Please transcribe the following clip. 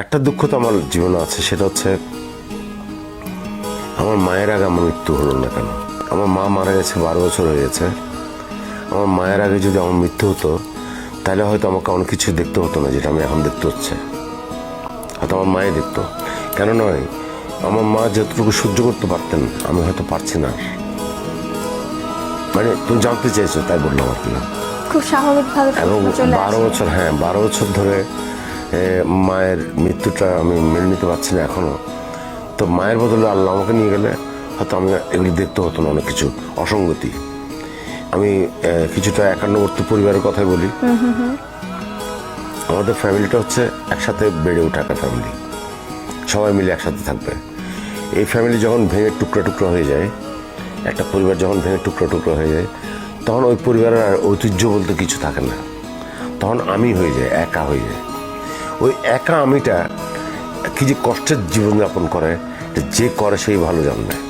একটা দুঃখ তো আমার জীবনে আছে সেটা হচ্ছে আমার মায়ের আগে আমার মৃত্যু হলো না কেন? আমার মা মারা গেছে বারো বছর হয়ে গেছে। আমার মায়ের আগে যদি আমার মৃত্যু হতো তাহলে হয়তো আমাকে অনেক কিছু দেখতে হতো না যেটা আমি এখন দেখতে হচ্ছে। হয়তো আমার মায়ে দেখতো। কেন নয় আমার মা যতটুকু সহ্য করতে পারতেন আমি হয়তো পারছি না। মানে তুমি জানতে চাইছো তাই বললাম আর কি। খুব স্বাভাবিকভাবে এবং বারো বছর হ্যাঁ বারো বছর ধরে মায়ের মৃত্যুটা আমি মেনে নিতে পারছি না এখনও। তো মায়ের বদলে আল্লাহ আমাকে নিয়ে গেলে হয়তো আমি এগুলি দেখতে হতো না অনেক কিছু অসঙ্গতি। আমি কিছুটা একান্নবর্তী পরিবারের কথাই বলি। আমাদের ফ্যামিলিটা হচ্ছে একসাথে বেড়ে ওঠা একটা ফ্যামিলি। সবাই মিলে একসাথে থাকবে। এই ফ্যামিলি যখন ভেঙে টুকরা টুকরা হয়ে যায় একটা পরিবার যখন ভেঙে টুকরা টুকরা হয়ে যায় তখন ওই পরিবারের আর ঐতিহ্য বলতে কিছু থাকে না। তখন আমি হয়ে যায় একা হয়ে যায় ওই একা আমিটা কি যে কষ্টের জীবনযাপন করে যে করে সেই ভালো জানবে